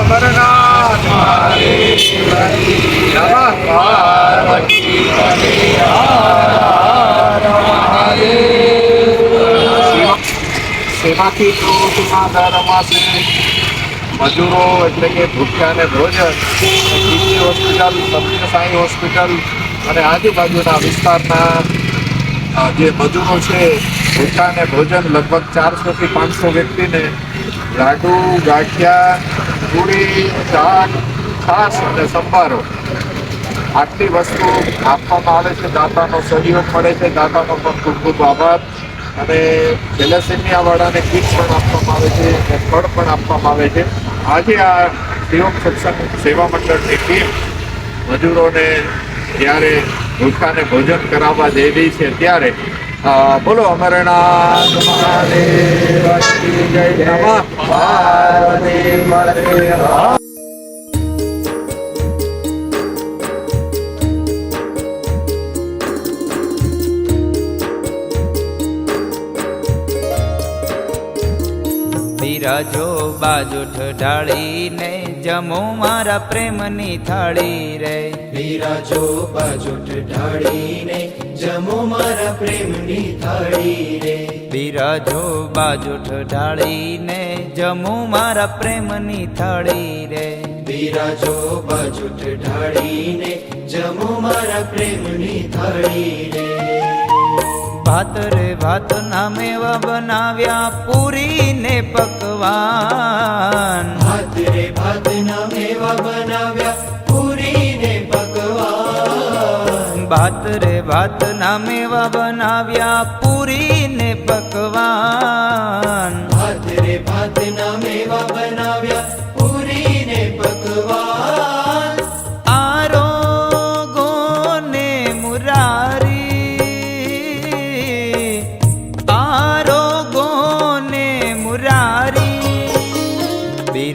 અમરનાથ નમઃ પાર્વતી સેવાથી અમાસે મજૂરો એટલે કે ભૂખ્યાને ભોજન GG hospital Samir Sai hospital અને આજુબાજુના વિસ્તારના જે મજૂરો છે ભૂખ્યાને ભોજન લગભગ ચારસોથી પાંચસો વ્યક્તિને લાડુ, ગાંઠિયા પૂરી ચાટ છાશ અને સંભારો. આટલી વસ્તુ આપવામાં આવે છે, દાતાનો સહયોગ મળે છે, દાતાનો પણ ખૂબ ખૂબ આભાર. અને થેલેસેમિયા વાળાને કીટ પણ આપવામાં આવે છે, અને ફળ પણ આપવામાં આવે છે. આજે આ શિવમ સત્સંગ સેવા મંડળની ટીમ મજૂરોને જ્યારે ભૂખાને ભોજન કરાવવા જઈ રહી છે, ત્યારે બોલો અમરનાથ મહાદેવ જય નમઃ પાર્વતી બિરાજો બાજુઠ ઢાળીને જમો મારા પ્રેમની થાળી રે. બિરાજો બાજોટ ઢાળીને જમો મારા પ્રેમની થાળી રે. બિરાજો બાજુઠ ઢાળીને જમો મારા પ્રેમની થાળી રે. બિરાજો બાજોટ ઢાળીને જમો મારા પ્રેમની થાળી રે. ભાત રે ભાત ના મેવા બનાવ્યા પૂરી ને પકવાન. ભાત રે ભાત ના મેવા બનાવ્યા પૂરી ને પકવાન. ભાત રે ભાત ના મેવા બનાવ્યા પૂરી ને પકવાન.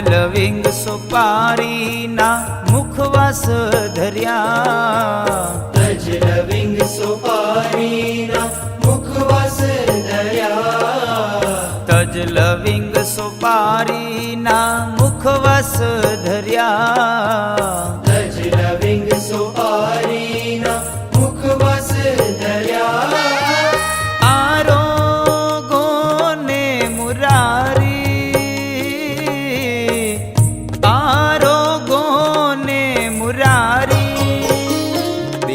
લવિંગ સોપારીના મુખવાસ ધર્યા. તજ લવિંગ સોપારીના મુખવાસ ધર્યા. તજ લવિંગ સોપારીના મુખવાસ ધર્યા.